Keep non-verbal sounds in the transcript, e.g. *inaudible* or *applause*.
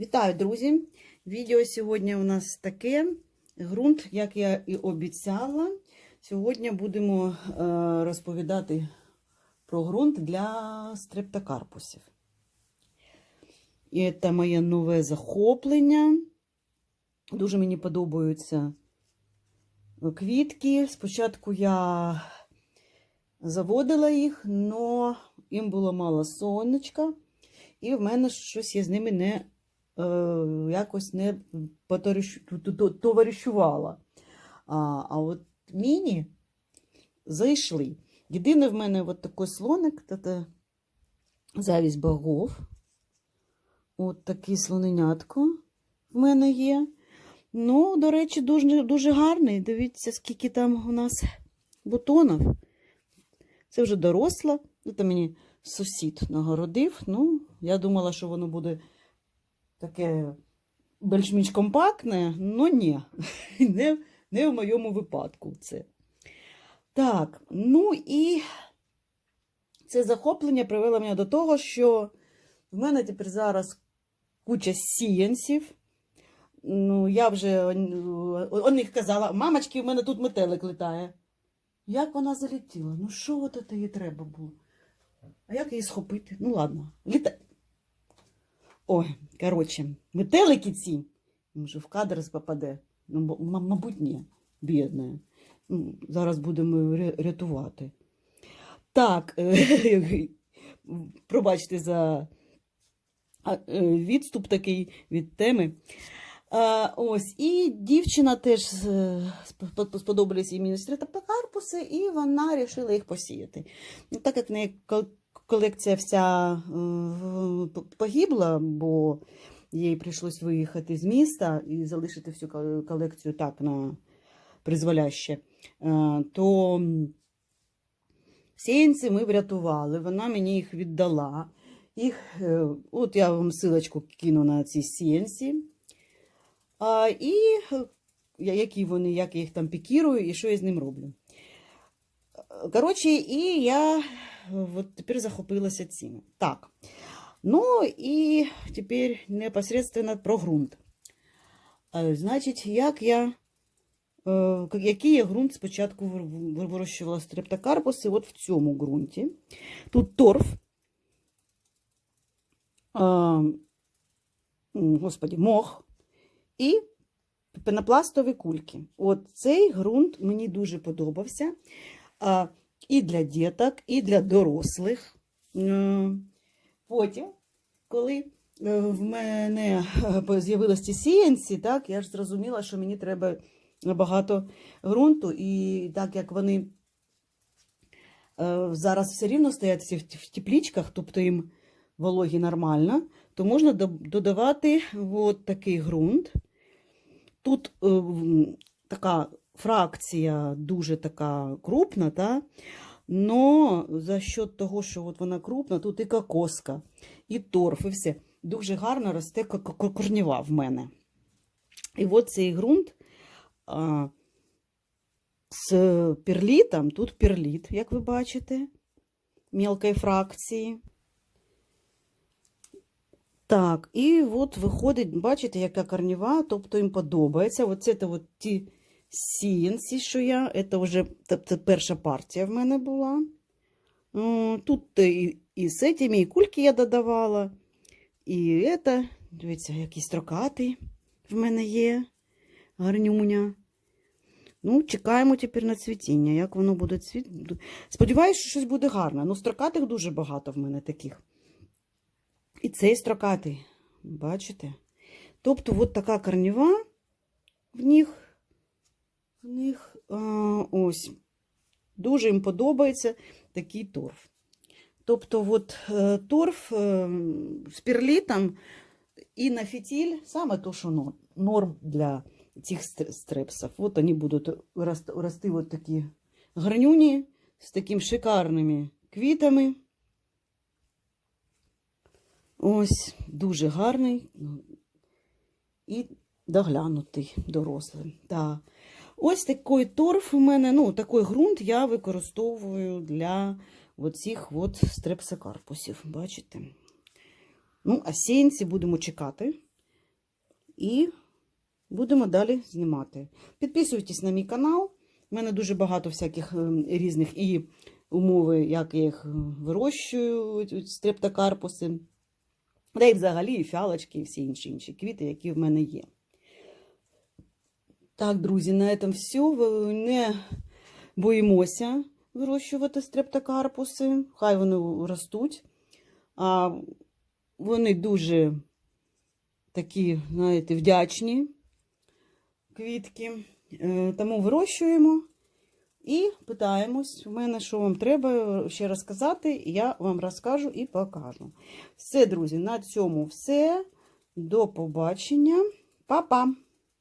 Вітаю, друзі! Відео сьогодні у нас таке. Ґрунт, як я і обіцяла. Сьогодні будемо е, розповідати про ґрунт для стрептокарпусів. І це моє нове захоплення. Дуже мені подобаються квітки. Спочатку я заводила їх, але їм було мало сонечка, і в мене щось я з ними не якось не товаришувала. А, а от міні зайшли. Єдине в мене от такий слоник, це завість богов. От такий слоненятко в мене є. Ну, до речі, дуже, дуже гарний. Дивіться, скільки там у нас бутонів. Це вже доросла. Це мені сусід нагородив. Ну, я думала, що воно буде таке більш-менш компактне, але ні. *laughs* Не, не в моєму випадку це. Так, ну і це захоплення привело мене до того, що в мене тепер зараз куча сіянців. Ну, я вже о них казала, мамочки, в мене тут метелик літає. Як вона залетіла? Ну, що от їй треба було? А як її схопити? Ну, ладно, літай. Ой, коротше, метелики ці, може, в кадр попаде. Ну, мабуть, ні, бідна. Ну, зараз будемо ря- рятувати. Так, е, *laughs* пробачте за е, відступ такий від теми. Ось, і дівчина теж спо- сподобались їй міністрі карпуси, і вона вирішила їх посіяти. Ну, так як в неї колекція вся е, погибла, бо їй прийшлось виїхати з міста і залишити всю колекцію так на призволяще, е, то сіянці ми врятували, вона мені їх віддала. Їх, е, от я вам силочку кину на ці сіянці. І які вони, як я їх там пікірую і що я з ним роблю. Коротше, і я е, от тепер захопилася цим. Так. Ну і тепер непосредственно про ґрунт. Е, Значить, як я, е, який я ґрунт спочатку вир- вир- вирощувала стрептокарпуси от в цьому ґрунті. Тут торф. Е, Господі, мох і пенопластові кульки. От цей ґрунт мені дуже подобався. І для діток, і для дорослих. Потім, коли е, в мене е, з'явилися ці сіянці, так, я ж зрозуміла, що мені треба багато ґрунту, і так як вони е, зараз все рівно стоять в теплічках, тобто їм вологі нормально, то можна додавати от такий ґрунт. Тут така фракція дуже така крупна, та? но за счет того, що от вона крупна, тут і кокоска, і торф, і все. Дуже гарно росте ко- ко- корнєва в мене. І от цей ґрунт а, з перлітом, тут перліт, як ви бачите, мілкої фракції. Так, і от виходить, бачите, яка корнева, тобто їм подобається. Оце це от ті сіянці, що я, це вже тобто перша партія в мене була. Тут і, і з цими, і кульки я додавала, і це, дивіться, якийсь строкатий в мене є, гарнюня. Ну, чекаємо тепер на цвітіння, як воно буде цвіт. Сподіваюся, що щось буде гарне. Ну, строкатих дуже багато в мене таких. І цей строкатий, бачите? Тобто, от така корнева в них, них а, ось. Дуже їм подобається такий торф. Тобто, от е, торф е, з перлітом і на фітіль саме то, що норм для цих стр- стрепсів. От вони будуть рости, от такі гарнюні з такими шикарними квітами. Ось дуже гарний і доглянутий дорослий. Так. Ось такий торф у мене, ну, такий ґрунт я використовую для оцих от стрепсокарпусів. Бачите? Ну, а сіянці будемо чекати. і будемо далі знімати. Підписуйтесь на мій канал. У мене дуже багато всяких е, різних і умови, як я їх е, вирощую, стрептокарпуси. Та й взагалі і фіалочки, і всі інші інші квіти, які в мене є. Так, друзі, на цьому все. Не боїмося вирощувати стрептокарпуси. Хай вони ростуть. А вони дуже такі, знаєте, вдячні квітки. Е, Тому вирощуємо і питаємось. У мене що вам треба ще розказати, я вам розкажу і покажу. Все, друзі, на цьому все. До побачення. Па-па!